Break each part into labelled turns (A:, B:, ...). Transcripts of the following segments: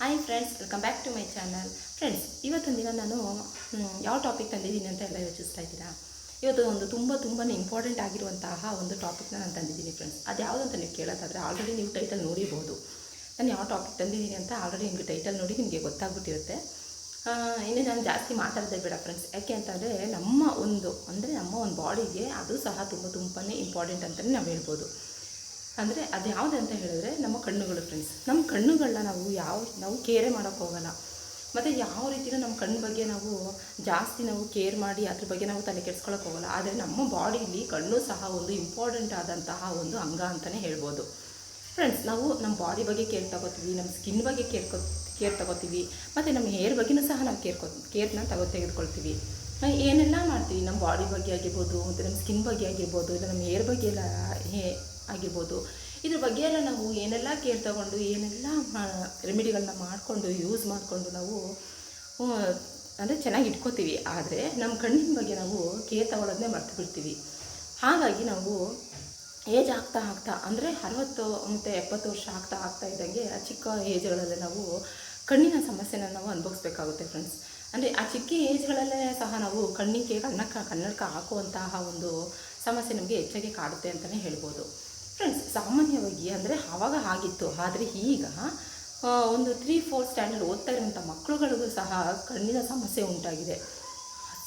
A: Hi friends welcome back to my channel friends ಇವತ್ತಿನ ದಿನ ನಾನು ಯಾವ ಟಾಪಿಕ್ ತಂದಿದ್ದೀನಿ ಅಂತ ಎಲ್ಲ ಯೋಚಿಸ್ತಾ ಇದ್ದೀರಾ? ಇವತ್ತು ಒಂದು ತುಂಬ ತುಂಬಾ ಇಂಪಾರ್ಟೆಂಟ್ ಆಗಿರುವಂತಹ ಒಂದು ಟಾಪಿಕ್ನ ನಾನು ತಂದಿದ್ದೀನಿ ಫ್ರೆಂಡ್ಸ್ ಅದು ಯಾವುದು ಅಂತ ನೀವು ಕೇಳೋದಾದರೆ ಆಲ್ರೆಡಿ ನೀವು ಟೈಟಲ್ ನೋಡಿರ್ಬೋದು. ನಾನು ಯಾವ ಟಾಪಿಕ್ ತಂದಿದ್ದೀನಿ ಅಂತ ಆಲ್ರೆಡಿ ನಿಮಗೆ ಟೈಟಲ್ ನೋಡಿ ನಿಮಗೆ ಗೊತ್ತಾಗ್ಬಿಟ್ಟಿರುತ್ತೆ. ಇನ್ನು ನಾನು ಜಾಸ್ತಿ ಮಾತಾಡೋದೇ ಬೇಡ ಫ್ರೆಂಡ್ಸ್ ಯಾಕೆ ಅಂತಂದರೆ ನಮ್ಮ ಒಂದು, ಅಂದರೆ ನಮ್ಮ ಒಂದು ಬಾಡಿಗೆ ಅದು ಸಹ ತುಂಬ ತುಂಬಾ ಇಂಪಾರ್ಟೆಂಟ್ ಅಂತಲೇ ನಾವು ಹೇಳ್ಬೋದು. ಅಂದರೆ ಅದು ಯಾವುದು ಅಂತ ಹೇಳಿದ್ರೆ ನಮ್ಮ ಕಣ್ಣುಗಳು ಫ್ರೆಂಡ್ಸ್ ನಮ್ಮ ಕಣ್ಣುಗಳನ್ನ ನಾವು ಯಾವ, ನಾವು ಕೇರೆ ಮಾಡೋಕ್ಕೆ ಹೋಗಲ್ಲ. ಮತ್ತು ಯಾವ ರೀತಿಯೂ ನಮ್ಮ ಕಣ್ಣು ಬಗ್ಗೆ ನಾವು ಜಾಸ್ತಿ ನಾವು ಕೇರ್ ಮಾಡಿ ಅದ್ರ ಬಗ್ಗೆ ನಾವು ತಲೆ ಕೆಡ್ಸ್ಕೊಳಕ್ಕೆ ಹೋಗಲ್ಲ. ಆದರೆ ನಮ್ಮ ಬಾಡಿಲಿ ಕಣ್ಣು ಸಹ ಒಂದು ಇಂಪಾರ್ಟೆಂಟ್ ಆದಂತಹ ಒಂದು ಅಂಗ ಅಂತಲೇ ಹೇಳ್ಬೋದು. ಫ್ರೆಂಡ್ಸ್ ನಾವು ನಮ್ಮ ಬಾಡಿ ಬಗ್ಗೆ ಕೇರ್ ತಗೋತೀವಿ ನಮ್ಮ ಸ್ಕಿನ್ ಬಗ್ಗೆ ಕೇರ್ ಕೇರ್ ತಗೋತೀವಿ, ಮತ್ತು ನಮ್ಮ ಹೇರ್ ಬಗ್ಗೆನೂ ಸಹ ನಾವು ಕೇರ್ ಕೇರ್ನ ತಗೋ, ತೆಗೆದುಕೊಳ್ತೀವಿ. ನಾವು ಏನೆಲ್ಲ ಮಾಡ್ತೀವಿ ನಮ್ಮ ಬಾಡಿ ಬಗ್ಗೆ ಆಗಿರ್ಬೋದು, ಮತ್ತು ನಮ್ಮ ಸ್ಕಿನ್ ಬಗ್ಗೆ ಆಗಿರ್ಬೋದು, ಇಲ್ಲ ನಮ್ಮ ಹೇರ್ ಬಗ್ಗೆ ಎಲ್ಲ ಹೇ ಆಗಿರ್ಬೋದು. ಇದ್ರ ಬಗ್ಗೆ ಎಲ್ಲ ನಾವು ಏನೆಲ್ಲ ಕೇರ್ ತಗೊಂಡು, ಏನೆಲ್ಲ ರೆಮಿಡಿಗಳನ್ನ ಮಾಡಿಕೊಂಡು ಯೂಸ್ ಮಾಡಿಕೊಂಡು ನಾವು ಅಂದರೆ ಚೆನ್ನಾಗಿ ಇಟ್ಕೋತೀವಿ. ಆದರೆ ನಮ್ಮ ಕಣ್ಣಿನ ಬಗ್ಗೆ ನಾವು ಕೇರ್ ತಗೊಳ್ಳೋದನ್ನೇ ಮರ್ತು ಬಿಡ್ತೀವಿ. ಹಾಗಾಗಿ ನಾವು ಏಜ್ ಆಗ್ತಾ ಆಗ್ತಾ, ಅಂದರೆ ಅರವತ್ತು ಮತ್ತು ಎಪ್ಪತ್ತು ವರ್ಷ ಆಗ್ತಾ ಆಗ್ತಾ ಇದ್ದಂಗೆ ಆ ಚಿಕ್ಕ ಏಜ್ಗಳಲ್ಲೇ ನಾವು ಕಣ್ಣಿನ ಸಮಸ್ಯೆನ ನಾವು ಅನುಭವಿಸ್ಬೇಕಾಗುತ್ತೆ ಫ್ರೆಂಡ್ಸ್ ಅಂದರೆ ಆ ಚಿಕ್ಕ ಏಜ್ಗಳಲ್ಲೇ ಸಹ ನಾವು ಕಣ್ಣಿಗೆ ಕಣ್ಣಕ್ಕೆ, ಕನ್ನಡಕ ಹಾಕುವಂತಹ ಒಂದು ಸಮಸ್ಯೆ ನಮಗೆ ಹೆಚ್ಚಾಗಿ ಕಾಡುತ್ತೆ ಅಂತಲೇ ಹೇಳ್ಬೋದು. ಫ್ರೆಂಡ್ಸ್ ಸಾಮಾನ್ಯವಾಗಿ ಅಂದರೆ ಆವಾಗ ಆಗಿತ್ತು, ಆದರೆ ಈಗ ಒಂದು ತ್ರೀ ಫೋರ್ ಸ್ಟ್ಯಾಂಡರ್ಡ್ ಓದ್ತಾ ಇರುವಂಥ ಮಕ್ಕಳುಗಳಿಗೂ ಸಹ ಕಣ್ಣಿನ ಸಮಸ್ಯೆ ಉಂಟಾಗಿದೆ.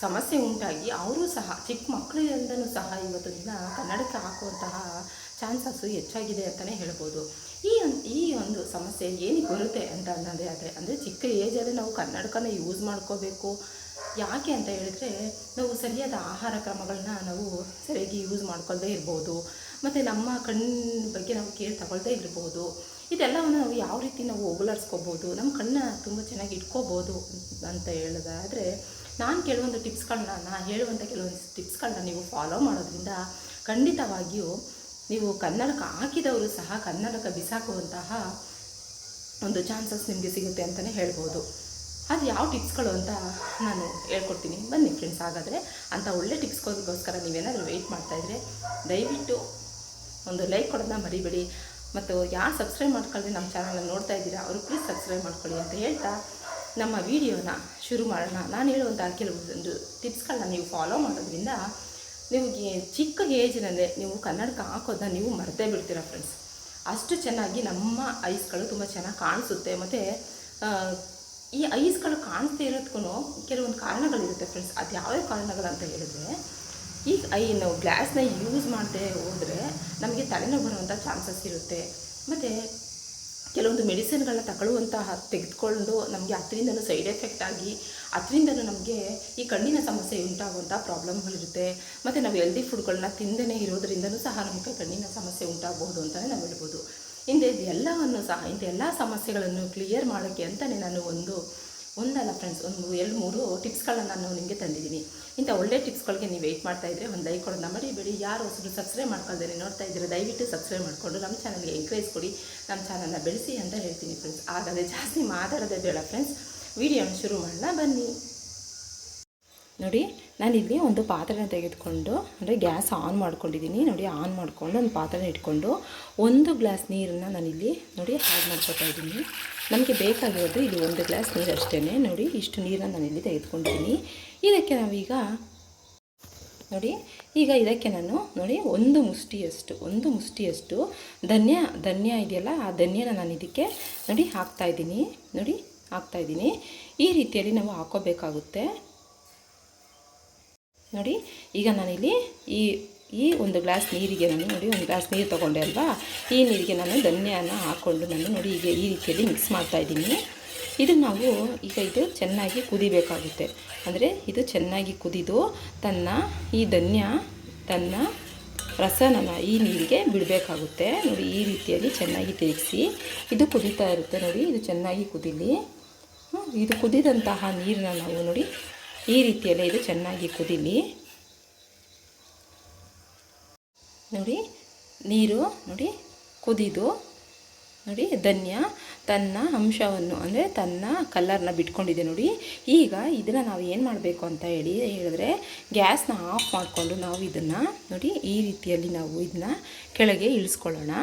A: ಸಮಸ್ಯೆ ಉಂಟಾಗಿ ಅವರು ಸಹ, ಚಿಕ್ಕ ಮಕ್ಕಳಿಂದನೂ ಸಹ ಇವತ್ತು ದಿನ ಕನ್ನಡಕ್ಕೆ ಹಾಕುವಂತಹ ಚಾನ್ಸಸ್ಸು ಹೆಚ್ಚಾಗಿದೆ ಅಂತಲೇ ಹೇಳ್ಬೋದು. ಈ ಈ ಒಂದು ಸಮಸ್ಯೆ ಏನಕ್ಕೆ ಬರುತ್ತೆ ಅಂತ ಅನ್ನೋದೇ ಆದರೆ, ಅಂದರೆ ಚಿಕ್ಕ ಏಜಲ್ಲಿ ನಾವು ಕನ್ನಡಕನ ಯೂಸ್ ಮಾಡ್ಕೋಬೇಕು. ಯಾಕೆ ಅಂತ ಹೇಳಿದ್ರೆ, ನಾವು ಸರಿಯಾದ ಆಹಾರ ಕ್ರಮಗಳನ್ನ ನಾವು ಸರಿಯಾಗಿ ಯೂಸ್ ಮಾಡ್ಕೊಳ್ದೇ ಇರ್ಬೋದು. ಮತ್ತು ನಮ್ಮ ಕಣ್ಣಿನ ಬಗ್ಗೆ ನಾವು ಕೇರ್ ತಗೊಳ್ತಾ ಇರ್ಬೋದು. ಇದೆಲ್ಲವನ್ನು ನಾವು ಯಾವ ರೀತಿ ನಾವು ಹೋಗಲಾಡಿಸ್ಕೋಬೋದು ನಮ್ಮ ಕಣ್ಣ ತುಂಬ ಚೆನ್ನಾಗಿ ಇಟ್ಕೋಬೋದು ಅಂತ ಹೇಳೋದಾದರೆ, ನಾನು ಕೆಲವೊಂದು ಟಿಪ್ಸ್ಗಳನ್ನ ನಾನು ಹೇಳುವಂಥ ಕೆಲವೊಂದು ಟಿಪ್ಸ್ಗಳನ್ನ ನೀವು ಫಾಲೋ ಮಾಡೋದ್ರಿಂದ ಖಂಡಿತವಾಗಿಯೂ ನೀವು ಕನ್ನಡಕ ಹಾಕಿದವರು ಸಹ ಕನ್ನಡಕ ಬಿಸಾಕುವಂತಹ ಒಂದು ಚಾನ್ಸಸ್ ನಿಮಗೆ ಸಿಗುತ್ತೆ ಅಂತಲೇ ಹೇಳ್ಬೋದು. ಅದು ಯಾವ ಟಿಪ್ಸ್ಗಳು ಅಂತ ನಾನು ಹೇಳ್ಕೊಡ್ತೀನಿ. ಬನ್ನಿ ಫ್ರೆಂಡ್ಸ್, ಹಾಗಾದರೆ ಅಂಥ ಒಳ್ಳೆ ಟಿಪ್ಸ್ಗೋಸ್ಕರ ನೀವೇನಾದರೂ ವೆಯ್ಟ್ ಮಾಡ್ತಾಯಿದ್ರೆ ದಯವಿಟ್ಟು ಒಂದು ಲೈಕ್ ಕೊಡೋದನ್ನ ಮರಿಬೇಡಿ. ಮತ್ತು ಯಾರು ಸಬ್ಸ್ಕ್ರೈಬ್ ಮಾಡ್ಕೊಳ್ಳಿ ನಮ್ಮ ಚಾನಲ್ನ ನೋಡ್ತಾ ಇದ್ದೀರಾ, ಅವರು ಪ್ಲೀಸ್ ಸಬ್ಸ್ಕ್ರೈಬ್ ಮಾಡ್ಕೊಳ್ಳಿ ಅಂತ ಹೇಳ್ತಾ ನಮ್ಮ ವಿಡಿಯೋನ ಶುರು ಮಾಡೋಣ. ನಾನು ಹೇಳುವಂಥ ಕೆಲವೊಂದು ಟಿಪ್ಸ್ಗಳನ್ನ ನೀವು ಫಾಲೋ ಮಾಡೋದ್ರಿಂದ ನಿಮಗೆ ಚಿಕ್ಕ ಏಜ್ನಲ್ಲೇ ನೀವು ಕನ್ನಡಕ ಹಾಕೋದನ್ನ ನೀವು ಮರ್ತೇ ಬಿಡ್ತೀರಾ ಫ್ರೆಂಡ್ಸ್ ಅಷ್ಟು ಚೆನ್ನಾಗಿ ನಮ್ಮ ಐಸ್ಗಳು ತುಂಬ ಚೆನ್ನಾಗಿ ಕಾಣಿಸುತ್ತೆ. ಮತ್ತು ಈ ಐಸ್ಗಳು ಕಾಣಿಸ್ತಾ ಇರೋದಕ್ಕೂ ಕೆಲವೊಂದು ಕಾರಣಗಳಿರುತ್ತೆ ಫ್ರೆಂಡ್ಸ್ ಅದು ಯಾವ್ಯಾವ ಕಾರಣಗಳಂತ ಹೇಳಿದ್ರೆ ಈಗ ಐ ನಾವು ಗ್ಲಾಸ್ನ ಯೂಸ್ ಮಾಡದೆ ಹೋದರೆ ನಮಗೆ ತಲೆನೋವು ಬರುವಂಥ ಚಾನ್ಸಸ್ ಇರುತ್ತೆ. ಮತ್ತು ಕೆಲವೊಂದು ಮೆಡಿಸಿನ್ಗಳನ್ನ ತಗೊಳ್ಳುವಂತಹ ತೆಗೆದುಕೊಂಡು ನಮಗೆ ಅದರಿಂದನೂ ಸೈಡ್ ಎಫೆಕ್ಟ್ ಆಗಿ, ಅದರಿಂದನೂ ನಮಗೆ ಈ ಕಣ್ಣಿನ ಸಮಸ್ಯೆ ಉಂಟಾಗುವಂಥ ಪ್ರಾಬ್ಲಮ್ಗಳಿರುತ್ತೆ ಮತ್ತು ನಾವು ಹೆಲ್ದಿ ಫುಡ್ಗಳನ್ನ ತಿಂದೇ ಇರೋದ್ರಿಂದನೂ ಸಹ ನಮಗೆ ಕಣ್ಣಿನ ಸಮಸ್ಯೆ ಉಂಟಾಗಬಹುದು ಅಂತಲೇ ನಾವು ಹೇಳ್ಬೋದು. ಹಿಂದೆ ಇದೆಲ್ಲವನ್ನು ಸಹ ಇಂಥ ಎಲ್ಲ ಸಮಸ್ಯೆಗಳನ್ನು ಕ್ಲಿಯರ್ ಮಾಡೋಕ್ಕೆ ಅಂತಲೇ ನಾನು ಒಂದು ಒಂದಲ್ಲ ಫ್ರೆಂಡ್ಸ್ ಒಂದು ಎರಡು, ಮೂರು ಟಿಪ್ಸ್ಗಳನ್ನ ನಾನು ನಿಮಗೆ ತಂದಿದ್ದೀನಿ. ಇಂಥ ಒಳ್ಳೆ ಟಿಪ್ಸ್ಗಳಿಗೆ ನೀವು ವೆಯ್ಟ್ ಮಾಡ್ತಾ ಇದ್ದರೆ ಒಂದು ಲೈಕ್ ಕೊಡೋದನ್ನ ಮರಿಬೇಡಿ. ಯಾರು ಹೊಸರು ಸಬ್ಸ್ಕ್ರೈಬ್ ಮಾಡ್ಕೊಳ್ದೇನೆ ನೋಡ್ತಾ ಇದ್ದರೆ ದಯವಿಟ್ಟು ಸಬ್ಸ್ಕ್ರೈಬ್ ಮಾಡಿಕೊಂಡು ನಮ್ಮ ಚಾನಲ್ಗೆ ಎಂಕರೇಜ್ ಕೊಡಿ. ನಮ್ಮ ಚಾನಲ್ನ ಬೆಳೆಸಿ ಅಂತ ಹೇಳ್ತೀನಿ ಫ್ರೆಂಡ್ಸ್ ಆಗದೆ ಜಾಸ್ತಿ ಮಾತಾಡೋದೇ ಬೇಡ ಫ್ರೆಂಡ್ಸ್ ವಿಡಿಯೋನ ಶುರು ಮಾಡೋಣ ಬನ್ನಿ. ನೋಡಿ, ನಾನಿಲ್ಲಿ ಒಂದು ಪಾತ್ರೆನ ತೆಗೆದುಕೊಂಡು, ಅಂದರೆ ಗ್ಯಾಸ್ ಆನ್ ಮಾಡ್ಕೊಂಡಿದ್ದೀನಿ ನೋಡಿ, ಆನ್ ಮಾಡಿಕೊಂಡು ಒಂದು ಪಾತ್ರೆನ ಇಟ್ಕೊಂಡು, ಒಂದು ಗ್ಲಾಸ್ ನೀರನ್ನು ನಾನಿಲ್ಲಿ, ನೋಡಿ ಆ್ಯಡ್ ಮಾಡ್ಕೊತಾ ಇದ್ದೀನಿ ನಮಗೆ ಬೇಕಾಗಿರೋದು ಇಲ್ಲಿ ಒಂದು ಗ್ಲಾಸ್ ನೀರು ಅಷ್ಟೇ ನೋಡಿ, ಇಷ್ಟು ನೀರನ್ನ ನಾನಿಲ್ಲಿ ತೆಗೆದುಕೊಂಡಿದ್ದೀನಿ ಇದಕ್ಕೆ ನಾವೀಗ, ನೋಡಿ, ಈಗ ಇದಕ್ಕೆ ನಾನು, ನೋಡಿ, ಒಂದು ಮುಷ್ಟಿಯಷ್ಟು ಒಂದು ಮುಷ್ಟಿಯಷ್ಟು ಧನ್ಯ ಧನ್ಯ ಇದೆಯಲ್ಲ, ಆ ಧನ್ಯನ ನಾನು ಇದಕ್ಕೆ ನೋಡಿ ಹಾಕ್ತಾಯಿದ್ದೀನಿ ನೋಡಿ ಹಾಕ್ತಾಯಿದ್ದೀನಿ ಈ ರೀತಿಯಲ್ಲಿ ನಾವು ಹಾಕೋಬೇಕಾಗುತ್ತೆ. ನೋಡಿ, ಈಗ ನಾನಿಲ್ಲಿ ಈ ಈ ಒಂದು ಗ್ಲಾಸ್ ನೀರಿಗೆ ನಾನು ನೋಡಿ ಒಂದು ಗ್ಲಾಸ್ ನೀರು ತೊಗೊಂಡೆ ಅಲ್ವಾ? ಈ ನೀರಿಗೆ ನಾನು ಧನ್ಯನ ಹಾಕ್ಕೊಂಡು ನಾನು ನೋಡಿ ಈಗ ಈ ರೀತಿಯಲ್ಲಿ ಮಿಕ್ಸ್ ಮಾಡ್ತಾ ಇದ್ದೀನಿ. ಇದು ನಾವು ಈಗ ಇದು ಚೆನ್ನಾಗಿ ಕುದಿಬೇಕಾಗುತ್ತೆ. ಅಂದರೆ ಇದು ಚೆನ್ನಾಗಿ ಕುದಿದು ತನ್ನ ಈ ಧನ್ಯ, ತನ್ನ ರಸನ ಈ ನೀರಿಗೆ ಬಿಡಬೇಕಾಗುತ್ತೆ. ನೋಡಿ, ಈ ರೀತಿಯಲ್ಲಿ ಚೆನ್ನಾಗಿ ತಿರುಗಿಸಿ ಇದು ಕುದೀತಾ ಇರುತ್ತೆ ನೋಡಿ, ಇದು ಚೆನ್ನಾಗಿ ಕುದೀಲಿ. ಇದು ಕುದಿದಂತಹ ನೀರನ್ನ ನಾವು ನೋಡಿ ಈ ರೀತಿಯಲ್ಲೇ ಇದು ಚೆನ್ನಾಗಿ ಕುದೀಲಿ. ನೋಡಿ, ನೀರು ನೋಡಿ, ಕುದಿದು, ನೋಡಿ, ಧನ್ಯ, ತನ್ನ ಅಂಶವನ್ನು, ಅಂದರೆ ತನ್ನ ಕಲರ್ನ ಬಿಟ್ಕೊಂಡಿದೆ ನೋಡಿ. ಈಗ ಇದನ್ನು ನಾವು ಏನು ಮಾಡಬೇಕು ಅಂತ ಹೇಳಿ ಹೇಳಿದ್ರೆ ಗ್ಯಾಸ್ನ ಆಫ್ ಮಾಡಿಕೊಂಡು ನಾವು ಇದನ್ನು ನೋಡಿ, ಈ ರೀತಿಯಲ್ಲಿ ನಾವು ಇದನ್ನ ಕೆಳಗೆ ಇಳಿಸ್ಕೊಳ್ಳೋಣ.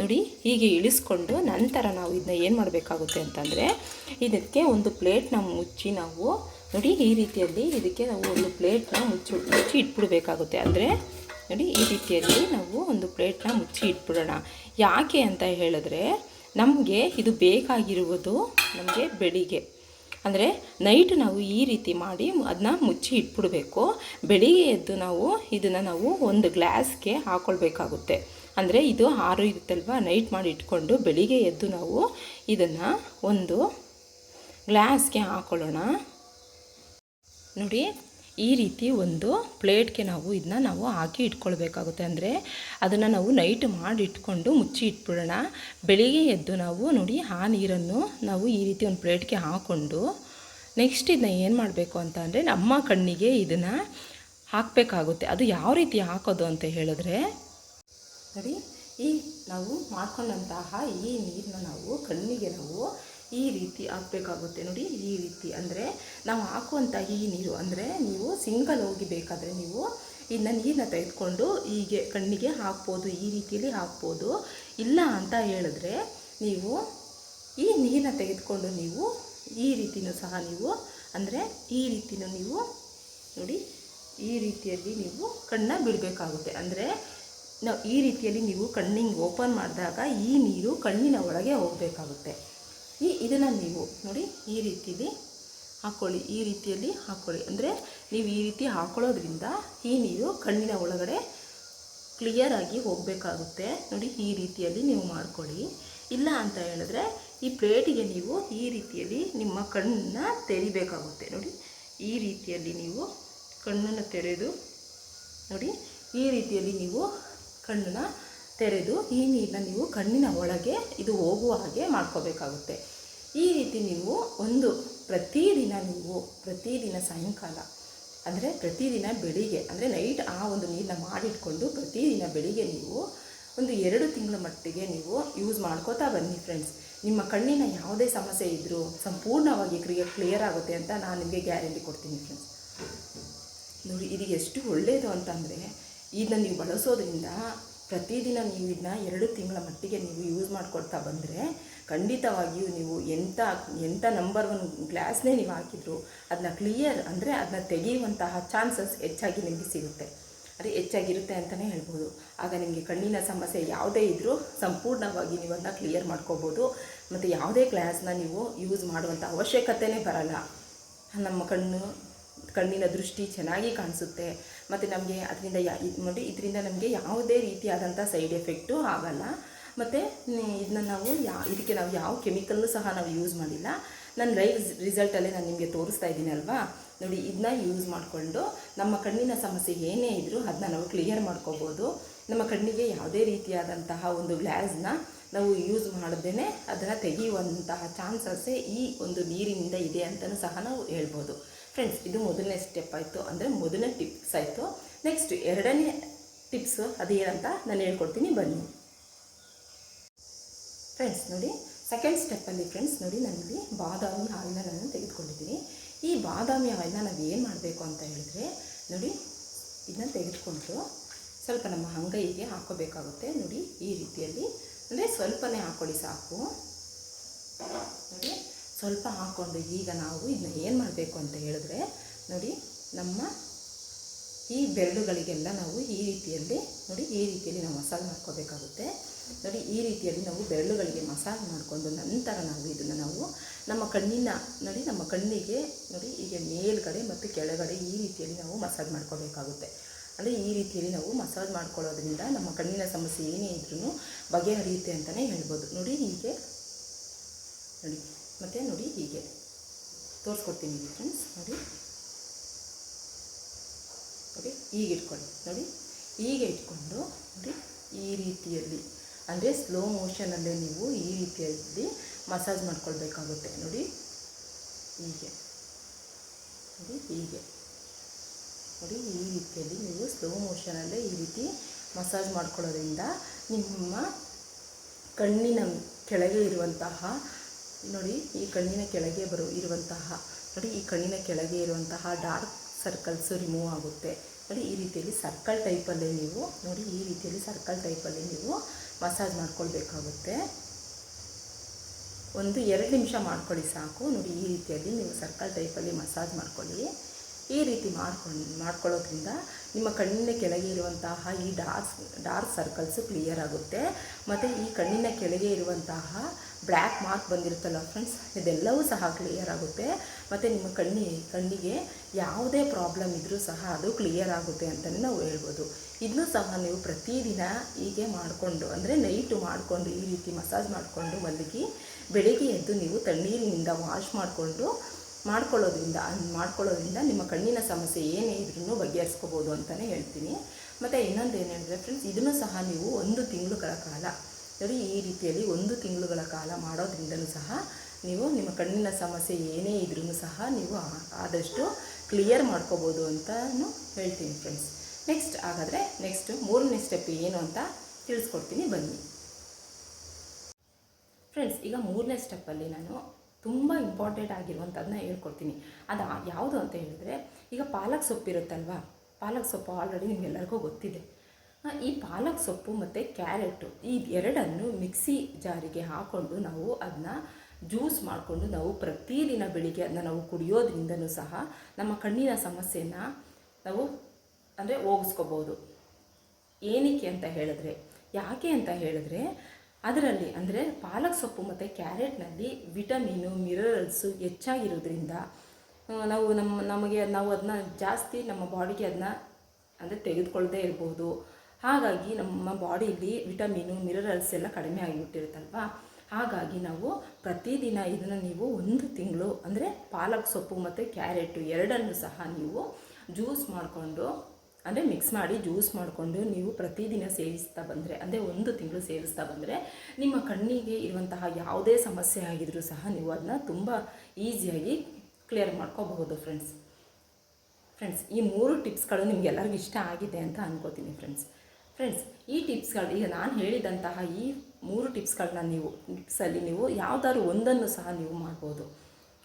A: ನೋಡಿ, ಹೀಗೆ ಇಳಿಸ್ಕೊಂಡು ನಂತರ ನಾವು ಇದನ್ನ ಏನು ಮಾಡಬೇಕಾಗುತ್ತೆ ಅಂತಂದರೆ, ಇದಕ್ಕೆ ಒಂದು ಪ್ಲೇಟ್ನ ಮುಚ್ಚಿ ನಾವು ನೋಡಿ ಈ ರೀತಿಯಲ್ಲಿ ಇದಕ್ಕೆ ನಾವು ಒಂದು ಪ್ಲೇಟ್ನ ಮುಚ್ಚಿ ಮುಚ್ಚಿ ಇಟ್ಬಿಡ್ಬೇಕಾಗುತ್ತೆ. ಅಂದರೆ ನೋಡಿ ಈ ರೀತಿಯಲ್ಲಿ ನಾವು ಒಂದು ಪ್ಲೇಟ್ನ ಮುಚ್ಚಿ ಇಟ್ಬಿಡೋಣ. ಯಾಕೆ ಅಂತ ಹೇಳಿದ್ರೆ ನಮಗೆ ಇದು ಬೇಕಾಗಿರುವುದು ನಮಗೆ ಬೆಳಿಗ್ಗೆ. ಅಂದರೆ ನೈಟ್ ನಾವು ಈ ರೀತಿ ಮಾಡಿ ಅದನ್ನ ಮುಚ್ಚಿ ಇಟ್ಬಿಡಬೇಕು. ಬೆಳಿಗ್ಗೆ ಎದ್ದು ನಾವು ಇದನ್ನು ನಾವು ಒಂದು ಗ್ಲಾಸ್ಗೆ ಹಾಕ್ಕೊಳ್ಬೇಕಾಗುತ್ತೆ ಅಂದರೆ ಇದು ಆರು ಇರುತ್ತಲ್ವ? ನೈಟ್ ಮಾಡಿ ಇಟ್ಕೊಂಡು ಬೆಳಿಗ್ಗೆ ಎದ್ದು ನಾವು ಇದನ್ನು ಒಂದು ಗ್ಲಾಸ್ಗೆ ಹಾಕ್ಕೊಳ್ಳೋಣ ನೋಡಿ, ಈ ರೀತಿ ಒಂದು ಪ್ಲೇಟ್ಗೆ ನಾವು ಇದನ್ನ ನಾವು ಹಾಕಿ ಇಟ್ಕೊಳ್ಬೇಕಾಗುತ್ತೆ. ಅಂದರೆ ಅದನ್ನು ನಾವು ನೈಟ್ ಮಾಡಿ ಇಟ್ಕೊಂಡು ಮುಚ್ಚಿ ಇಟ್ಬಿಡೋಣ. ಬೆಳಿಗ್ಗೆ ಎದ್ದು ನಾವು ನೋಡಿ ಆ ನೀರನ್ನು ನಾವು ಈ ರೀತಿ ಒಂದು ಪ್ಲೇಟ್ಗೆ ಹಾಕ್ಕೊಂಡು ನೆಕ್ಸ್ಟ್ ಇದನ್ನ ಏನು ಮಾಡಬೇಕು ಅಂತ ಅಂದರೆ ನಮ್ಮ ಕಣ್ಣಿಗೆ ಇದನ್ನು ಹಾಕಬೇಕಾಗುತ್ತೆ. ಅದು ಯಾವ ರೀತಿ ಹಾಕೋದು ಅಂತ ಹೇಳಿದ್ರೆ, ನೋಡಿ, ಈ ನಾವು ಮಾಡ್ಕೊಂಡಂತಹ ಈ ನೀರನ್ನ ನಾವು ಕಣ್ಣಿಗೆ ನಾವು ಈ ರೀತಿ ಹಾಕಬೇಕಾಗುತ್ತೆ. ನೋಡಿ, ಈ ರೀತಿ ಅಂದರೆ ನಾವು ಹಾಕುವಂಥ ಈ ನೀರು ಅಂದರೆ ನೀವು ಸಿಂಗಲ್ ಹೋಗಿ ಬೇಕಾದರೆ ನೀವು ಇನ್ನು ನೀರನ್ನ ತೆಗೆದುಕೊಂಡು ಹೀಗೆ ಕಣ್ಣಿಗೆ ಹಾಕ್ಬೋದು, ಈ ರೀತಿಯಲ್ಲಿ ಹಾಕ್ಬೋದು. ಇಲ್ಲ ಅಂತ ಹೇಳಿದ್ರೆ ನೀವು ಈ ನೀರನ್ನ ತೆಗೆದುಕೊಂಡು ನೀವು ಈ ರೀತಿಯೂ ಸಹ ನೀವು ಅಂದರೆ ಈ ರೀತಿಯೂ ನೀವು ನೋಡಿ, ಈ ರೀತಿಯಲ್ಲಿ ನೀವು ಕಣ್ಣ ಬಿಡಬೇಕಾಗುತ್ತೆ. ಅಂದರೆ ನಾವು ಈ ರೀತಿಯಲ್ಲಿ ನೀವು ಕಣ್ಣಿಂಗ್ ಓಪನ್ ಮಾಡಿದಾಗ ಈ ನೀರು ಕಣ್ಣಿನ ಒಳಗೆ ಹೋಗಬೇಕಾಗುತ್ತೆ. ಈ ಇದನ್ನು ನೀವು ನೋಡಿ ಈ ರೀತಿಯಲ್ಲಿ ಹಾಕ್ಕೊಳ್ಳಿ ಈ ರೀತಿಯಲ್ಲಿ ಹಾಕ್ಕೊಳ್ಳಿ ಅಂದರೆ ನೀವು ಈ ರೀತಿ ಹಾಕ್ಕೊಳ್ಳೋದ್ರಿಂದ ಈ ನೀರು ಕಣ್ಣಿನ ಒಳಗಡೆ ಕ್ಲಿಯರ್ ಆಗಿ ಹೋಗಬೇಕಾಗುತ್ತೆ. ನೋಡಿ ಈ ರೀತಿಯಲ್ಲಿ ನೀವು ಮಾಡ್ಕೊಳ್ಳಿ. ಇಲ್ಲ ಅಂತ ಹೇಳಿದ್ರೆ ಈ ಪ್ಲೇಟಿಗೆ ನೀವು ಈ ರೀತಿಯಲ್ಲಿ ನಿಮ್ಮ ಕಣ್ಣನ್ನ ತೆರಿಬೇಕಾಗುತ್ತೆ. ನೋಡಿ ಈ ರೀತಿಯಲ್ಲಿ ನೀವು ಕಣ್ಣನ್ನು ತೆರೆದು, ನೋಡಿ ಈ ರೀತಿಯಲ್ಲಿ ನೀವು ಕಣ್ಣನ್ನ ತೆರೆದು ಈ ನೀರನ್ನ ನೀವು ಕಣ್ಣಿನ ಒಳಗೆ ಇದು ಹೋಗುವ ಹಾಗೆ ಮಾಡ್ಕೋಬೇಕಾಗುತ್ತೆ. ಈ ರೀತಿ ನೀವು ಒಂದು ಪ್ರತಿದಿನ ನೀವು ಪ್ರತಿದಿನ ಸಾಯಂಕಾಲ, ಅಂದರೆ ಪ್ರತಿದಿನ ಬೆಳಿಗ್ಗೆ, ಅಂದರೆ ನೈಟ್ ಆ ಒಂದು ನೀರನ್ನ ಮಾಡಿಟ್ಕೊಂಡು ಪ್ರತಿದಿನ ಬೆಳಿಗ್ಗೆ ನೀವು ಒಂದು ಎರಡು ತಿಂಗಳ ಮಟ್ಟಿಗೆ ನೀವು ಯೂಸ್ ಮಾಡ್ಕೋತಾ ಬನ್ನಿ ಫ್ರೆಂಡ್ಸ್ ನಿಮ್ಮ ಕಣ್ಣಿನ ಯಾವುದೇ ಸಮಸ್ಯೆ ಇದ್ದರೂ ಸಂಪೂರ್ಣವಾಗಿ ಕ್ರಿಯೆ ಕ್ಲಿಯರ್ ಆಗುತ್ತೆ ಅಂತ ನಾನು ನಿಮಗೆ ಗ್ಯಾರಂಟಿ ಕೊಡ್ತೀನಿ ಫ್ರೆಂಡ್ಸ್ ನೋಡಿ, ಇದು ಎಷ್ಟು ಒಳ್ಳೆಯದು ಅಂತಂದರೆ ಇದನ್ನ ನೀವು ಬಳಸೋದ್ರಿಂದ ಪ್ರತಿದಿನ ನೀವು ಇದನ್ನ ಎರಡು ತಿಂಗಳ ಮಟ್ಟಿಗೆ ನೀವು ಯೂಸ್ ಮಾಡ್ಕೊಳ್ತಾ ಬಂದರೆ ಖಂಡಿತವಾಗಿಯೂ ನೀವು ಎಂಥ ಎಂಥ ನಂಬರ್ ಒನ್ ಗ್ಲಾಸ್ನೇ ನೀವು ಹಾಕಿದ್ರು ಅದನ್ನ ಕ್ಲಿಯರ್ ಅಂದರೆ ಅದನ್ನ ತೆಗೆಯುವಂತಹ ಚಾನ್ಸಸ್ ಹೆಚ್ಚಾಗಿ ನಿಮಗೆ ಸಿಗುತ್ತೆ. ಅದು ಹೆಚ್ಚಾಗಿರುತ್ತೆ ಅಂತಲೇ ಹೇಳ್ಬೋದು. ಆಗ ನಿಮಗೆ ಕಣ್ಣಿನ ಸಮಸ್ಯೆ ಯಾವುದೇ ಇದ್ದರೂ ಸಂಪೂರ್ಣವಾಗಿ ನೀವು ಅದನ್ನ ಕ್ಲಿಯರ್ ಮಾಡ್ಕೋಬೋದು. ಮತ್ತು ಯಾವುದೇ ಗ್ಲಾಸ್ನ ನೀವು ಯೂಸ್ ಮಾಡುವಂಥ ಅವಶ್ಯಕತೆಯೇ ಬರಲ್ಲ. ನಮ್ಮ ಕಣ್ಣು, ಕಣ್ಣಿನ ದೃಷ್ಟಿ ಚೆನ್ನಾಗಿ ಕಾಣಿಸುತ್ತೆ. ಮತ್ತು ನಮಗೆ ಅದರಿಂದ ಯಾ ನೋಡಿ, ಇದರಿಂದ ನಮಗೆ ಯಾವುದೇ ರೀತಿಯಾದಂಥ ಸೈಡ್ ಎಫೆಕ್ಟು ಆಗಲ್ಲ. ಮತ್ತು ಇದನ್ನ ನಾವು ಯಾ, ಇದಕ್ಕೆ ನಾವು ಯಾವ ಕೆಮಿಕಲ್ಲು ಸಹ ನಾವು ಯೂಸ್ ಮಾಡಿಲ್ಲ. ನಾನು ಲೈವ್ ರಿಸಲ್ಟಲ್ಲೇ ನಾನು ನಿಮಗೆ ತೋರಿಸ್ತಾ ಇದ್ದೀನಿ ಅಲ್ವಾ? ನೋಡಿ ಇದನ್ನ ಯೂಸ್ ಮಾಡಿಕೊಂಡು ನಮ್ಮ ಕಣ್ಣಿನ ಸಮಸ್ಯೆ ಏನೇ ಇದ್ದರೂ ಅದನ್ನ ನಾವು ಕ್ಲಿಯರ್ ಮಾಡ್ಕೋಬೋದು. ನಮ್ಮ ಕಣ್ಣಿಗೆ ಯಾವುದೇ ರೀತಿಯಾದಂತಹ ಒಂದು ಗ್ಲಾಸ್ನ ನಾವು ಯೂಸ್ ಮಾಡದೇ ಅದನ್ನು ತೆಗೆಯುವಂತಹ ಚಾನ್ಸಸ್ಸೇ ಈ ಒಂದು ನೀರಿನಿಂದ ಇದೆ ಅಂತಲೂ ಸಹ ನಾವು ಹೇಳ್ಬೋದು. ಫ್ರೆಂಡ್ಸ್, ಇದು ಮೊದಲನೇ ಸ್ಟೆಪ್ ಆಯಿತು ಅಂದರೆ ಮೊದಲನೇ ಟಿಪ್ಸ್ ಆಯಿತು. ನೆಕ್ಸ್ಟ್ ಎರಡನೇ ಟಿಪ್ಸು ಅದೇನಂತ ನಾನು ಹೇಳ್ಕೊಡ್ತೀನಿ, ಬನ್ನಿ. ಫ್ರೆಂಡ್ಸ್ ನೋಡಿ ಸೆಕೆಂಡ್ ಸ್ಟೆಪ್ಪಲ್ಲಿ ಫ್ರೆಂಡ್ಸ್ ನೋಡಿ, ನಾನಿಲ್ಲಿ ಬಾದಾಮಿ ಆಯಿಲ್ನ ನಾನು ತೆಗೆದುಕೊಂಡಿದ್ದೀನಿ. ಈ ಬಾದಾಮಿ ಆಯಿಲ್ನ ನಾವು ಏನು ಮಾಡಬೇಕು ಅಂತ ಹೇಳಿದ್ರೆ, ನೋಡಿ, ಇದನ್ನ ತೆಗೆದುಕೊಂಡು ಸ್ವಲ್ಪ ನಮ್ಮ ಅಂಗೈಗೆ ಹಾಕೋಬೇಕಾಗುತ್ತೆ. ನೋಡಿ, ಈ ರೀತಿಯಲ್ಲಿ. ಅಂದರೆ ಸ್ವಲ್ಪನೇ ಹಾಕೊಳ್ಳಿ ಸಾಕು. ನೋಡಿ, ಸ್ವಲ್ಪ ಹಾಕ್ಕೊಂಡು ಈಗ ನಾವು ಇದನ್ನ ಏನು ಮಾಡಬೇಕು ಅಂತ ಹೇಳಿದ್ರೆ, ನೋಡಿ, ನಮ್ಮ ಈ ಬೆರಳುಗಳಿಗೆಲ್ಲ ನಾವು ಈ ರೀತಿಯಲ್ಲಿ, ನೋಡಿ, ಈ ರೀತಿಯಲ್ಲಿ ನಾವು ಮಸಾಲೆ ಮಾಡ್ಕೋಬೇಕಾಗುತ್ತೆ. ನೋಡಿ, ಈ ರೀತಿಯಲ್ಲಿ ನಾವು ಬೆರಳುಗಳಿಗೆ ಮಸಾಜ್ ಮಾಡಿಕೊಂಡು ನಂತರ ನಾವು ಇದನ್ನು ನಾವು ನಮ್ಮ ಕಣ್ಣಿನ, ನೋಡಿ, ನಮ್ಮ ಕಣ್ಣಿಗೆ, ನೋಡಿ, ಹೀಗೆ ಮೇಲ್ಗಡೆ ಮತ್ತು ಕೆಳಗಡೆ ಈ ರೀತಿಯಲ್ಲಿ ನಾವು ಮಸಾಜ್ ಮಾಡ್ಕೋಬೇಕಾಗುತ್ತೆ. ಅಂದರೆ ಈ ರೀತಿಯಲ್ಲಿ ನಾವು ಮಸಾಜ್ ಮಾಡ್ಕೊಳ್ಳೋದ್ರಿಂದ ನಮ್ಮ ಕಣ್ಣಿನ ಸಮಸ್ಯೆ ಏನೇ ಇದ್ರೂ ಬಗೆಹರಿಯುತ್ತೆ ಅಂತಲೇ ಹೇಳ್ಬೋದು. ನೋಡಿ, ಹೀಗೆ. ನೋಡಿ, ಮತ್ತು ನೋಡಿ, ಹೀಗೆ. ತೋರಿಸ್ಕೊಡ್ತೀನಿ ಫ್ರೆಂಡ್ಸ್ ನೋಡಿ. ನೋಡಿ ಈಗ ಇಟ್ಕೊಳ್ಳಿ. ನೋಡಿ ಈಗ ಇಟ್ಕೊಂಡು, ನೋಡಿ, ಈ ರೀತಿಯಲ್ಲಿ. ಅಂದರೆ ಸ್ಲೋ ಮೋಷನಲ್ಲೇ ನೀವು ಈ ರೀತಿಯಲ್ಲಿ ಮಸಾಜ್ ಮಾಡ್ಕೊಳ್ಬೇಕಾಗುತ್ತೆ. ನೋಡಿ, ಹೀಗೆ. ನೋಡಿ ಹೀಗೆ. ನೋಡಿ, ಈ ರೀತಿಯಲ್ಲಿ ನೀವು ಸ್ಲೋ ಮೋಷನಲ್ಲೇ ಈ ರೀತಿ ಮಸಾಜ್ ಮಾಡ್ಕೊಳ್ಳೋದ್ರಿಂದ ನಿಮ್ಮ ಕಣ್ಣಿನ ಕೆಳಗೆ ಇರುವಂತಹ, ನೋಡಿ, ಈ ಕಣ್ಣಿನ ಕೆಳಗೆ ಬರೋ, ಇರುವಂತಹ, ನೋಡಿ, ಈ ಕಣ್ಣಿನ ಕೆಳಗೆ ಇರುವಂತಹ ಡಾರ್ಕ್ ಸರ್ಕಲ್ಸು ರಿಮೂವ್ ಆಗುತ್ತೆ. ನೋಡಿ, ಈ ರೀತಿಯಲ್ಲಿ ಸರ್ಕಲ್ ಟೈಪಲ್ಲೇ ನೀವು, ನೋಡಿ, ಈ ರೀತಿಯಲ್ಲಿ ಸರ್ಕಲ್ ಟೈಪಲ್ಲಿ ನೀವು ಮಸಾಜ್ ಮಾಡ್ಕೊಳ್ಬೇಕಾಗುತ್ತೆ. ಒಂದು ಎರಡು ನಿಮಿಷ ಮಾಡ್ಕೊಳ್ಳಿ ಸಾಕು. ನೋಡಿ ಈ ರೀತಿಯಲ್ಲಿ ನೀವು ಸರ್ಕಲ್ ಟೈಪಲ್ಲಿ ಮಸಾಜ್ ಮಾಡ್ಕೊಳ್ಳಿ. ಈ ರೀತಿ ಮಾಡ್ಕೊಂಡು, ಮಾಡ್ಕೊಳ್ಳೋದ್ರಿಂದ ನಿಮ್ಮ ಕಣ್ಣಿನ ಕೆಳಗೆ ಇರುವಂತಹ ಈ ಡಾರ್ಕ್ ಡಾರ್ಕ್ ಸರ್ಕಲ್ಸು ಕ್ಲಿಯರ್ ಆಗುತ್ತೆ. ಮತ್ತು ಈ ಕಣ್ಣಿನ ಕೆಳಗೆ ಇರುವಂತಹ ಬ್ಲ್ಯಾಕ್ ಮಾರ್ಕ್ ಬಂದಿರುತ್ತಲ್ಲ ಫ್ರೆಂಡ್ಸ್, ಇದೆಲ್ಲವೂ ಸಹ ಕ್ಲಿಯರ್ ಆಗುತ್ತೆ. ಮತ್ತು ನಿಮ್ಮ ಕಣ್ಣಿ, ಕಣ್ಣಿಗೆ ಯಾವುದೇ ಪ್ರಾಬ್ಲಮ್ ಇದ್ದರೂ ಸಹ ಅದು ಕ್ಲಿಯರ್ ಆಗುತ್ತೆ ಅಂತಲೇ ನಾವು ಹೇಳ್ಬೋದು. ಇದನ್ನು ಸಹ ನೀವು ಪ್ರತಿದಿನ ಹೀಗೆ ಮಾಡಿಕೊಂಡು, ಅಂದರೆ ನೈಟು ಮಾಡಿಕೊಂಡು, ಈ ರೀತಿ ಮಸಾಜ್ ಮಾಡಿಕೊಂಡು ಮಲಗಿ ಬೆಳಿಗ್ಗೆ ಎದ್ದು ನೀವು ತಣ್ಣೀರಿನಿಂದ ವಾಶ್ ಮಾಡಿಕೊಂಡು ಮಾಡ್ಕೊಳ್ಳೋದ್ರಿಂದ ಮಾಡ್ಕೊಳ್ಳೋದ್ರಿಂದ ನಿಮ್ಮ ಕಣ್ಣಿನ ಸಮಸ್ಯೆ ಏನೇ ಇದ್ರೂ ಬಗೆಹರಿಸ್ಕೋಬೋದು ಅಂತಲೇ ಹೇಳ್ತೀನಿ. ಮತ್ತು ಇನ್ನೊಂದು ಏನು ಹೇಳಿದ್ರೆ ಫ್ರೆಂಡ್ಸ್ ಇದನ್ನು ಸಹ ನೀವು ಒಂದು ತಿಂಗಳುಗಳ ಕಾಲ ಸರಿ ಈ ರೀತಿಯಲ್ಲಿ ಒಂದು ತಿಂಗಳುಗಳ ಕಾಲ ಮಾಡೋದ್ರಿಂದಲೂ ಸಹ ನೀವು ನಿಮ್ಮ ಕಣ್ಣಿನ ಸಮಸ್ಯೆ ಏನೇ ಇದ್ರೂ ಸಹ ನೀವು ಆದಷ್ಟು ಕ್ಲಿಯರ್ ಮಾಡ್ಕೋಬೋದು ಅಂತಲೂ ಹೇಳ್ತೀನಿ ಫ್ರೆಂಡ್ಸ್ ನೆಕ್ಸ್ಟ್ ಹಾಗಾದರೆ ನೆಕ್ಸ್ಟ್ ಮೂರನೇ ಸ್ಟೆಪ್ ಏನು ಅಂತ ತಿಳಿಸ್ಕೊಡ್ತೀನಿ ಬನ್ನಿ. ಫ್ರೆಂಡ್ಸ್ ಈಗ ಮೂರನೇ ಸ್ಟೆಪ್ಪಲ್ಲಿ ನಾನು ತುಂಬ ಇಂಪಾರ್ಟೆಂಟ್ ಆಗಿರುವಂಥದ್ದನ್ನ ಹೇಳ್ಕೊಡ್ತೀನಿ. ಅದು ಯಾವುದು ಅಂತ ಹೇಳಿದ್ರೆ, ಈಗ ಪಾಲಕ್ ಸೊಪ್ಪು ಇರುತ್ತಲ್ವಾ? ಪಾಲಕ್ ಸೊಪ್ಪು ಆಲ್ರೆಡಿ ನಿಮಗೆಲ್ಲರಿಗೂ ಗೊತ್ತಿದೆ. ಈ ಪಾಲಕ್ ಸೊಪ್ಪು ಮತ್ತು ಕ್ಯಾರೆಟು, ಈ ಎರಡನ್ನು ಮಿಕ್ಸಿ ಜಾರಿಗೆ ಹಾಕ್ಕೊಂಡು ನಾವು ಅದನ್ನ ಜ್ಯೂಸ್ ಮಾಡಿಕೊಂಡು ನಾವು ಪ್ರತಿದಿನ ಬೆಳಿಗ್ಗೆ ಅದನ್ನ ನಾವು ಕುಡಿಯೋದ್ರಿಂದನೂ ಸಹ ನಮ್ಮ ಕಣ್ಣಿನ ಸಮಸ್ಯೆನ ನಾವು ಅಂದರೆ ಹೋಗಿಸ್ಕೋಬೋದು. ಏನಕ್ಕೆ ಅಂತ ಹೇಳಿದ್ರೆ, ಯಾಕೆ ಅಂತ ಹೇಳಿದ್ರೆ ಅದರಲ್ಲಿ ಅಂದರೆ ಪಾಲಕ್ ಸೊಪ್ಪು ಮತ್ತು ಕ್ಯಾರೆಟ್ನಲ್ಲಿ ವಿಟಮಿನು ಮಿನರಲ್ಸು ಹೆಚ್ಚಾಗಿರೋದ್ರಿಂದ ನಾವು ನಮ್ಮ ನಮಗೆ ನಾವು ಅದನ್ನ ಜಾಸ್ತಿ ನಮ್ಮ ಬಾಡಿಗೆ ಅದನ್ನ ಅಂದರೆ ತೆಗೆದುಕೊಳ್ಳದೆ ಇರ್ಬೋದು. ಹಾಗಾಗಿ ನಮ್ಮ ಬಾಡಿಲಿ ವಿಟಮಿನು ಮಿನರಲ್ಸ್ ಎಲ್ಲ ಕಡಿಮೆ ಆಗಿಬಿಟ್ಟಿರುತ್ತಲ್ವಾ? ಹಾಗಾಗಿ ನಾವು ಪ್ರತಿದಿನ ಇದನ್ನು ನೀವು ಒಂದು ತಿಂಗಳು ಅಂದರೆ ಪಾಲಕ್ ಸೊಪ್ಪು ಮತ್ತು ಕ್ಯಾರೆಟು ಎರಡನ್ನು ಸಹ ನೀವು ಜ್ಯೂಸ್ ಮಾಡಿಕೊಂಡು ಅಂದರೆ ಮಿಕ್ಸ್ ಮಾಡಿ ಜ್ಯೂಸ್ ಮಾಡಿಕೊಂಡು ನೀವು ಪ್ರತಿದಿನ ಸೇವಿಸ್ತಾ ಬಂದರೆ ಅಂದರೆ ಒಂದು ತಿಂಗಳು ಸೇವಿಸ್ತಾ ಬಂದರೆ, ನಿಮ್ಮ ಕಣ್ಣಿಗೆ ಇರುವಂತಹ ಯಾವುದೇ ಸಮಸ್ಯೆ ಆಗಿದ್ರೂ ಸಹ ನೀವು ಅದನ್ನ ತುಂಬ ಈಸಿಯಾಗಿ ಕ್ಲಿಯರ್ ಮಾಡ್ಕೋಬಹುದು ಫ್ರೆಂಡ್ಸ್ ಫ್ರೆಂಡ್ಸ್ ಈ ಮೂರು ಟಿಪ್ಸ್ಗಳು ನಿಮಗೆಲ್ಲರಿಗೂ ಇಷ್ಟ ಆಗಿದೆ ಅಂತ ಅನ್ಕೋತೀನಿ ಫ್ರೆಂಡ್ಸ್ ಫ್ರೆಂಡ್ಸ್ ಈ ಟಿಪ್ಸ್ಗಳು ಈಗ ನಾನು ಹೇಳಿದಂತಹ ಈ ಮೂರು ಟಿಪ್ಸ್ಗಳನ್ನ ನೀವು ಟಿಪ್ಸಲ್ಲಿ ನೀವು ಯಾವ್ದಾದ್ರು ಒಂದನ್ನು ಸಹ ನೀವು ಮಾಡ್ಬೋದು.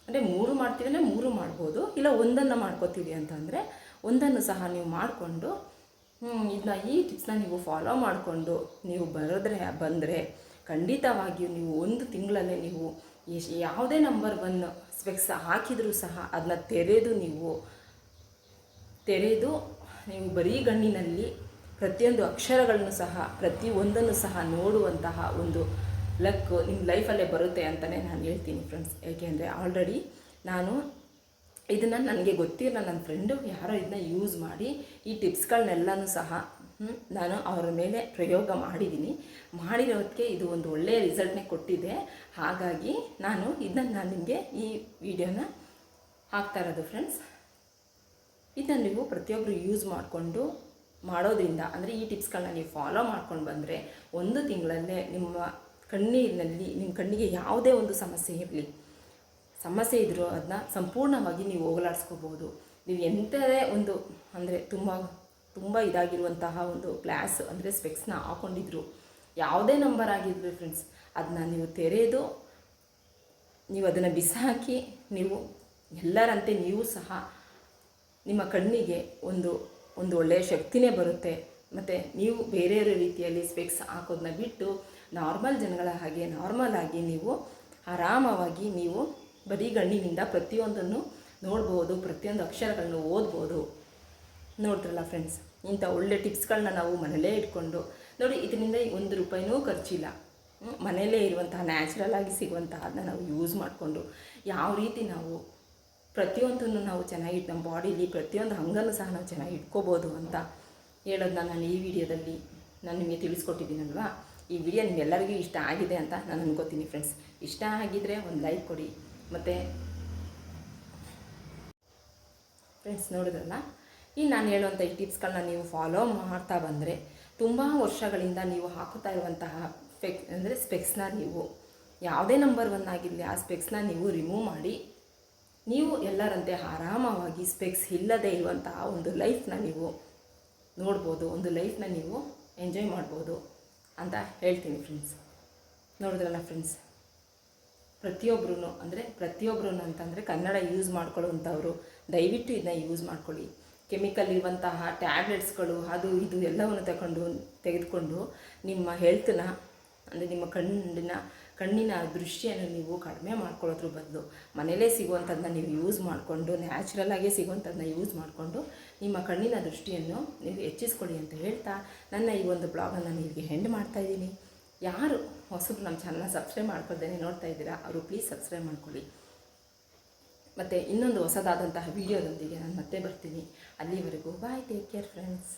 A: ಅಂದರೆ ಮೂರು ಮಾಡ್ತೀವಿ ಅಂದರೆ ಮೂರು ಮಾಡ್ಬೋದು, ಇಲ್ಲ ಒಂದನ್ನು ಮಾಡ್ಕೋತೀವಿ ಅಂತಂದರೆ ಒಂದನ್ನು ಸಹ ನೀವು ಮಾಡಿಕೊಂಡು ಇದನ್ನ ಈ ಟಿಪ್ಸ್ನ ನೀವು ಫಾಲೋ ಮಾಡಿಕೊಂಡು, ನೀವು ಬರೋದ್ರೆ, ಬಂದರೆ ಖಂಡಿತವಾಗಿಯೂ ನೀವು ಒಂದು ತಿಂಗಳಲ್ಲೇ ನೀವು ಯಾವುದೇ ನಂಬರ್ ಒನ್ ಸ್ಪೆಕ್ಸ್ ಹಾಕಿದರೂ ಸಹ ಅದನ್ನ ತೆರೆದು ನೀವು ತೆರೆದು ನೀವು ಬರೀ ಗಣ್ಣಿನಲ್ಲಿ ಪ್ರತಿಯೊಂದು ಅಕ್ಷರಗಳನ್ನು ಸಹ ಪ್ರತಿಯೊಂದನ್ನು ಸಹ ನೋಡುವಂತಹ ಒಂದು ಲಕ್ ನಿಮ್ಮ ಲೈಫಲ್ಲೇ ಬರುತ್ತೆ ಅಂತಲೇ ನಾನು ಹೇಳ್ತೀನಿ ಫ್ರೆಂಡ್ಸ್ ಏಕೆಂದರೆ ಆಲ್ರೆಡಿ ನಾನು ಇದನ್ನು ನನಗೆ ಗೊತ್ತಿರಲಿಲ್ಲ ನನ್ನ ಫ್ರೆಂಡು ಯಾರೋ ಇದನ್ನ ಯೂಸ್ ಮಾಡಿ ಈ ಟಿಪ್ಸ್ಗಳನ್ನೆಲ್ಲನೂ ಸಹ ನಾನು ಅವರ ಮೇಲೆ ಪ್ರಯೋಗ ಮಾಡಿದ್ದೀನಿ ಮಾಡಿರೋದಕ್ಕೆ ಇದು ಒಂದು ಒಳ್ಳೆಯ ರಿಸಲ್ಟ್ನೇ ಕೊಟ್ಟಿದೆ. ಹಾಗಾಗಿ ನಾನು ಇದನ್ನು ನಾನು ನಿಮಗೆ ಈ ವಿಡಿಯೋನ ಹಾಕ್ತಾ ಇರೋದು ಫ್ರೆಂಡ್ಸ್ ಇದನ್ನು ನೀವು ಪ್ರತಿಯೊಬ್ಬರು ಯೂಸ್ ಮಾಡಿಕೊಂಡು, ಮಾಡೋದ್ರಿಂದ, ಅಂದರೆ ಈ ಟಿಪ್ಸ್ಗಳನ್ನ ನೀವು ಫಾಲೋ ಮಾಡ್ಕೊಂಡು ಬಂದರೆ ಒಂದು ತಿಂಗಳಲ್ಲೇ ನಿಮ್ಮ ಕಣ್ಣೀರಿನಲ್ಲಿ ನಿಮ್ಮ ಕಣ್ಣಿಗೆ ಯಾವುದೇ ಒಂದು ಸಮಸ್ಯೆ ಇರಲಿ. ಸಮಸ್ಯೆ ಇದ್ದರೂ ಅದನ್ನ ಸಂಪೂರ್ಣವಾಗಿ ನೀವು ಹೋಗಲಾಡಿಸ್ಕೋಬೋದು. ನೀವು ಎಂಥದೇ ಒಂದು, ಅಂದರೆ ತುಂಬ ತುಂಬ ಇದಾಗಿರುವಂತಹ ಒಂದು ಗ್ಲಾಸ್ ಅಂದರೆ ಸ್ಪೆಕ್ಸ್ನ ಹಾಕೊಂಡಿದ್ರು, ಯಾವುದೇ ನಂಬರ್ ಆಗಿದ್ರು ಫ್ರೆಂಡ್ಸ್ ಅದನ್ನ ನೀವು ತೆರೆದು, ನೀವು ಅದನ್ನು ಬಿಸಾಕಿ, ನೀವು ಎಲ್ಲರಂತೆ ನೀವು ಸಹ ನಿಮ್ಮ ಕಣ್ಣಿಗೆ ಒಂದು ಒಂದು ಒಳ್ಳೆಯ ಶಕ್ತಿನೇ ಬರುತ್ತೆ. ಮತ್ತು ನೀವು ಬೇರೆ ರೀತಿಯಲ್ಲಿ ಸ್ಪೆಕ್ಸ್ ಹಾಕೋದನ್ನ ಬಿಟ್ಟು ನಾರ್ಮಲ್ ಜನಗಳ ಹಾಗೆ ನಾರ್ಮಲ್ ಆಗಿ ನೀವು ಆರಾಮವಾಗಿ ನೀವು ಬರೀ ಗಣ್ಣಿನಿಂದ ಪ್ರತಿಯೊಂದನ್ನು ನೋಡ್ಬೋದು, ಪ್ರತಿಯೊಂದು ಅಕ್ಷರಗಳನ್ನು ಓದ್ಬೋದು. ನೋಡ್ರಲ್ಲ ಫ್ರೆಂಡ್ಸ್ ಇಂಥ ಒಳ್ಳೆ ಟಿಪ್ಸ್ಗಳನ್ನ ನಾವು ಮನೇಲೇ ಇಟ್ಕೊಂಡು, ನೋಡಿ ಇದರಿಂದ ಒಂದು ರೂಪಾಯಿನೂ ಖರ್ಚಿಲ್ಲ. ಮನೆಯಲ್ಲೇ ಇರುವಂತಹ ನ್ಯಾಚುರಲ್ ಆಗಿ ಸಿಗುವಂತಹ ಅದನ್ನ ನಾವು ಯೂಸ್ ಮಾಡಿಕೊಂಡು, ಯಾವ ರೀತಿ ನಾವು ಪ್ರತಿಯೊಂದನ್ನು ನಾವು ಚೆನ್ನಾಗಿ ನಮ್ಮ ಬಾಡಿಲಿ ಪ್ರತಿಯೊಂದು ಅಂಗನೂ ಸಹ ನಾವು ಚೆನ್ನಾಗಿ ಇಟ್ಕೋಬೋದು ಅಂತ ಹೇಳೋದನ್ನ ನಾನು ಈ ವಿಡಿಯೋದಲ್ಲಿ ನಾನು ನಿಮಗೆ ತಿಳಿಸ್ಕೊಟ್ಟಿದ್ದೀನಲ್ವಾ? ಈ ವಿಡಿಯೋ ನಿಮ್ಗೆಲ್ಲರಿಗೂ ಇಷ್ಟ ಆಗಿದೆ ಅಂತ ನಾನು ಅನ್ಕೋತೀನಿ ಫ್ರೆಂಡ್ಸ್ ಇಷ್ಟ ಆಗಿದ್ದರೆ ಒಂದು ಲೈಕ್ ಕೊಡಿ. ಮತ್ತು ಫ್ರೆಂಡ್ಸ್ ನೋಡಿದ್ರಲ್ಲ? ಈ ನಾನು ಹೇಳುವಂಥ ಈ ಟಿಪ್ಸ್ಗಳನ್ನ ನೀವು ಫಾಲೋ ಮಾಡ್ತಾ ಬಂದರೆ ತುಂಬ ವರ್ಷಗಳಿಂದ ನೀವು ಹಾಕುತ್ತಾ ಇರುವಂತಹ ಫೆಕ್ ಅಂದರೆ ಸ್ಪೆಕ್ಸ್ನ ನೀವು, ಯಾವುದೇ ನಂಬರ್ ಒನ್ ಆಗಿರಲಿ ಆ ಸ್ಪೆಕ್ಸ್ನ ನೀವು ರಿಮೂವ್ ಮಾಡಿ, ನೀವು ಎಲ್ಲರಂತೆ ಆರಾಮವಾಗಿ ಸ್ಪೆಕ್ಸ್ ಇಲ್ಲದೆ ಇರುವಂತಹ ಒಂದು ಲೈಫ್ನ ನೀವು ನೋಡ್ಬೋದು, ಒಂದು ಲೈಫ್ನ ನೀವು ಎಂಜಾಯ್ ಮಾಡ್ಬೋದು ಅಂತ ಹೇಳ್ತೀನಿ ಫ್ರೆಂಡ್ಸ್ ನೋಡಿದ್ರಲ್ಲ ಫ್ರೆಂಡ್ಸ್ ಪ್ರತಿಯೊಬ್ಬರೂ ಅಂದರೆ ಪ್ರತಿಯೊಬ್ಬರೂ ಅಂತಂದರೆ ಕನ್ನಡ ಯೂಸ್ ಮಾಡ್ಕೊಳ್ಳುವಂಥವ್ರು. ದಯವಿಟ್ಟು ಇದನ್ನ ಯೂಸ್ ಮಾಡ್ಕೊಳ್ಳಿ. ಕೆಮಿಕಲ್ ಇರುವಂತಹ ಟ್ಯಾಬ್ಲೆಟ್ಸ್ಗಳು ಅದು, ಇದು ಎಲ್ಲವನ್ನು ತಗೊಂಡು ತೆಗೆದುಕೊಂಡು ನಿಮ್ಮ ಹೆಲ್ತನ್ನ ಅಂದರೆ ನಿಮ್ಮ ಕಣ್ಣಿನ ಕಣ್ಣಿನ ದೃಷ್ಟಿಯನ್ನು ನೀವು ಕಡಿಮೆ ಮಾಡ್ಕೊಳ್ಳೋದ್ರ ಬದಲು. ಮನೇಲೇ ಸಿಗುವಂಥದ್ದನ್ನ ನೀವು ಯೂಸ್ ಮಾಡಿಕೊಂಡು ನ್ಯಾಚುರಲಾಗೇ ಸಿಗುವಂಥದ್ದನ್ನ ಯೂಸ್ ಮಾಡಿಕೊಂಡು ನಿಮ್ಮ ಕಣ್ಣಿನ ದೃಷ್ಟಿಯನ್ನು ನೀವು ಹೆಚ್ಚಿಸ್ಕೊಳ್ಳಿ ಅಂತ ಹೇಳ್ತಾ ನನ್ನ ಈ ಒಂದು ಬ್ಲಾಗನ್ನು ನಿಮಗೆ ಹೆಂಡ್ ಮಾಡ್ತಾ ಇದ್ದೀನಿ. ಯಾರು ಹೊಸಬ್ರು ನಮ್ಮ ಚಾನಲ್ನ ಸಬ್ಸ್ಕ್ರೈಬ್ ಮಾಡ್ಕೊಳ್ದೇನೆ ನೋಡ್ತಾ ಇದ್ದೀರಾ, ಅವರು ಪ್ಲೀಸ್ ಸಬ್ಸ್ಕ್ರೈಬ್ ಮಾಡ್ಕೊಳ್ಳಿ. ಮತ್ತು ಇನ್ನೊಂದು ಹೊಸದಾದಂತಹ ವಿಡಿಯೋದೊಂದಿಗೆ ನಾನು ಮತ್ತೆ ಬರ್ತೀನಿ. ಅಲ್ಲಿವರೆಗೂ ಬಾಯ್ ಟೇಕ್ ಕೇರ್ ಫ್ರೆಂಡ್ಸ್